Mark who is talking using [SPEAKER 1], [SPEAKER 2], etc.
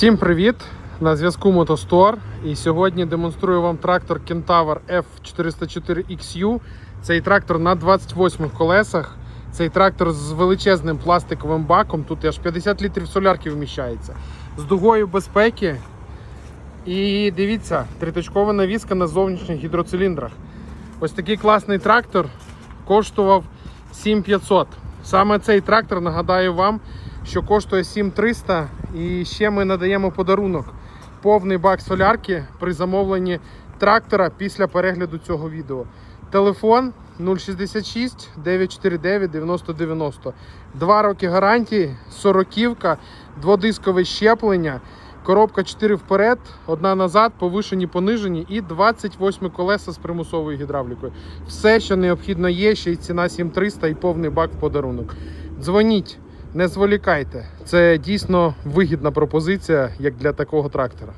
[SPEAKER 1] Всім привіт! На зв'язку Мотостор. І сьогодні демонструю вам трактор Kentaur F404XU. Цей трактор на 28 колесах. Цей трактор з величезним пластиковим баком. Тут аж 50 літрів солярки вміщається. З дугою безпеки. І дивіться, триточкова навіска на зовнішніх гідроциліндрах. Ось такий класний трактор коштував 7500. Саме цей трактор, нагадаю вам, що коштує 7300 і ще ми надаємо подарунок. Повний бак солярки при замовленні трактора після перегляду цього відео. Телефон 066 949 9090. Два роки гарантії, сороківка, дводискове щеплення, коробка 4 вперед, одна назад, повишені, понижені і 28 колеса з примусовою гідравлікою. Все, що необхідно є, ще й ціна 7300 і повний бак в подарунок. Дзвоніть. Не зволікайте, це дійсно вигідна пропозиція як для такого трактора.